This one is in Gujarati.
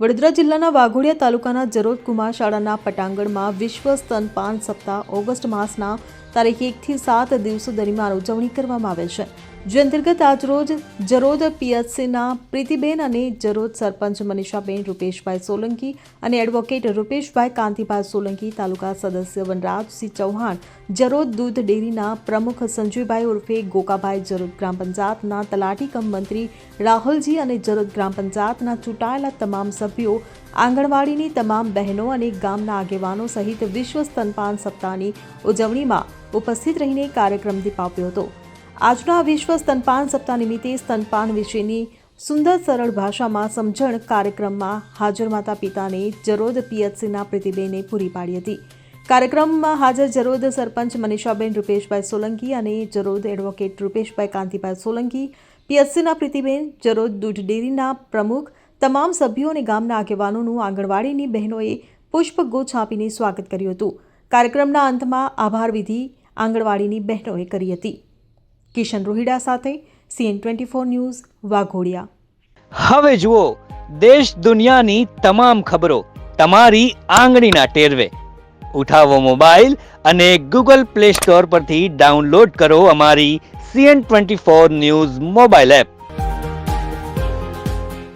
વડોદરા જિલ્લાના વાઘોડિયા તાલુકાના જરોદ કુમાર શાળાના પટાંગણમાં વિશ્વ સ્તનપાન સપ્તાહ ઓગસ્ટ માસના તારીખ એકથી સાત દિવસો દરમિયાન ઉજવણી કરવામાં આવે છે. જે અંતર્ગત આજરોજ જરોદ પીએચસીના પ્રીતિબેન અને જરોદ સરપંચ મનીષાબેન, રૂપેશભાઈ સોલંકી અને એડવોકેટ રૂપેશભાઈ કાંતિભાઈ સોલંકી, તાલુકા સદસ્ય વનરાજસિંહ ચૌહાણ, જરોદ દૂધ ડેરીના પ્રમુખ સંજયભાઈ ઉર્ફે, ગોકાભાઈ જરોદ ગ્રામ પંચાયતના તલાટી કમ મંત્રી રાહુલજી અને જરોદ ગ્રામ પંચાયતના ચૂંટાયેલા તમામ સભ્યો, આંગણવાડીની તમામ બહેનો અને ગામના આગેવાનો સહિત વિશ્વ સ્તનપાન સપ્તાહની ઉજવણીમાં ઉપસ્થિત રહીને કાર્યક્રમ દીપાવ્યો હતો. આજના વિશ્વ સ્તનપાન સપ્તાહ નિમિત્તે સ્તનપાન વિશેની સુંદર સરળ ભાષામાં સમજણ કાર્યક્રમમાં હાજર માતા પિતાને જરોદ પીએચસીના પ્રતિબેને પૂરી પાડી હતી. કાર્યક્રમમાં હાજર જરોદ સરપંચ મનીષાબેન, રૂપેશભાઈ સોલંકી અને જરોદ એડવોકેટ રૂપેશભાઈ કાંતિભાઈ સોલંકી પીએચસીના પ્રીતિબેન, જરોદ દૂધ ડેરીના પ્રમુખ, તમામ સભ્યો અને ગામના આગેવાનોનું આંગણવાડીની બહેનોએ પુષ્પગુચ્છ આપીને સ્વાગત કર્યું હતું. કાર્યક્રમના અંતમાં આભાર વિધિ આંગણવાડીની બહેનોએ કરી હતી. કિશન રોહિડા સાથે CN twenty four news, Waghodia. હવે જુઓ, દેશ દુનિયાની તમામ ખબરો તમારી આંગળીના ટેરવે. ઉઠાવો મોબાઈલ અને ગૂગલ પ્લે સ્ટોર પરથી ડાઉનલોડ કરો અમારી CN twenty four news mobile app.